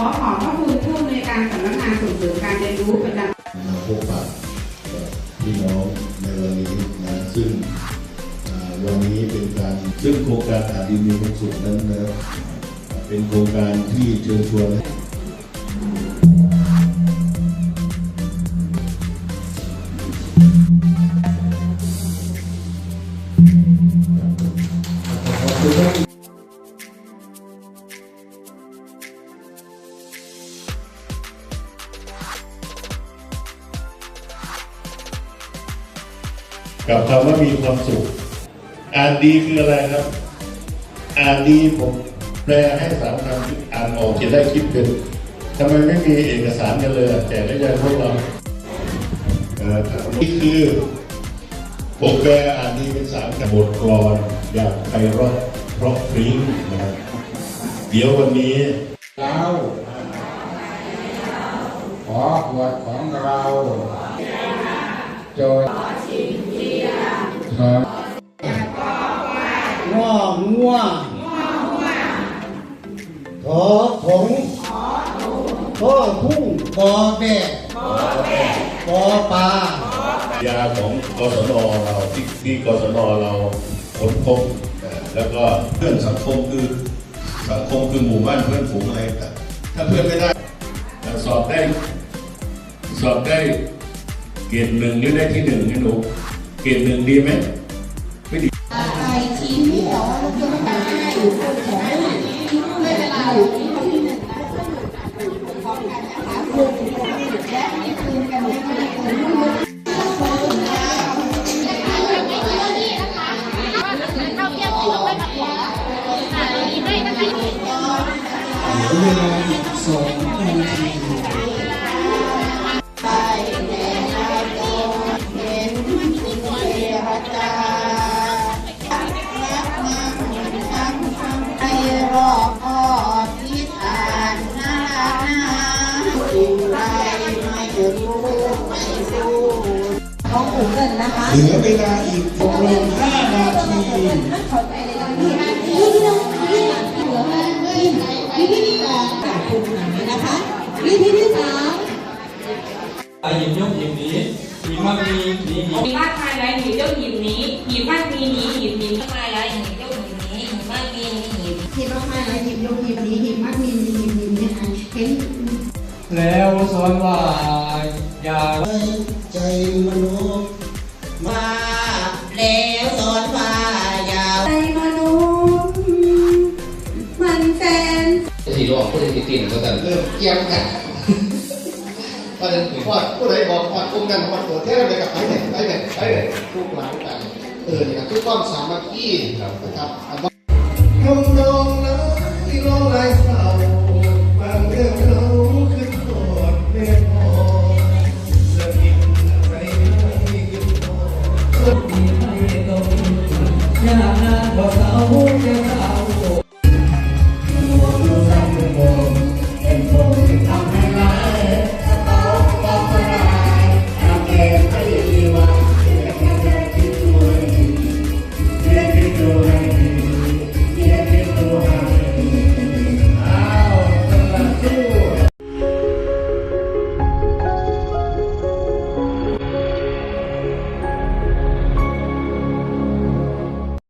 ขอขอบพระคุณผู้อำนวยการสำนักงานส่งเสริมการเรียนรู้ประจำพบปะพี่น้องในวันนี้นะซึ่งวันนี้เป็นการซึ่งโครงการอาดีมีความสุขนั้นนะเป็นโครงการที่เชิญชวน กับคำว่ามีความสุข อ่านดีคืออะไรครับ อ่านดีผมแปลให้สามคำอ่านออกจะได้คิดเป็นทำไมไม่มีเอกสารกันเลยแจกได้ยังพวกเราเอ่อนี่คือผมแปลอ่านดีเป็นสามบทกลอนอย่างไพเราะเพราะพริ้งนะครับเดี๋ยววันนี้เราขอขวดของเราโจท ย์ของ้องัวขอผงข้อพุ่งบอแบกบอปลายาของกศนเราที่ที่กศนเราค้นพบนะแล้วก็เพื่อนสังคมคือสังคมคือหมู่บ้านเพื่อนฝูงอะไรต่างถ้าเพื่อนไม่ได้แต่สอบได้ สอบได้เกรดหนึ่งหรือได้ที่หนึ่งนี่หนู ลี่ยนหนึ่งดีไหมไม่ดีไอทีมที่เราจะไม่ได้อยู่คนของไม่เป็นไร ของกลุ่มเงินนะคะเหลือเวลาอีกตกลงห้านาทีวิธีที่สองจากคุณหานะคะวิธีที่สามอาหยิบยกหยิบหนีหยิบมันมีหนีหนีมีมากมายหลายหนีบเจ้าหยิบหนี้หยิบมากมีหนีหยิบหนีมาแล้วอย่างนี้เจ้าหญิงนี้หญิงมากมีหญิงหิบมากๆเลยหิบยกหิบนี้หิบมากมีหิบนี้นะคะเห็นแล้วสอนว่าอย่าใจมนุษย์ มันแฟนสีออกผู้ใดติดติดก็แต่เริ่มเกี่ยงกันประเด็นถึงว่าผู้ใดบอกว่าตรงกันว่าตัวเท่าไรกับไปไหนไปไหนไปไหนทุกหลังกันเออเนี่ยทุกความสามัคคีนะครับคำนองนะที่ร้องไร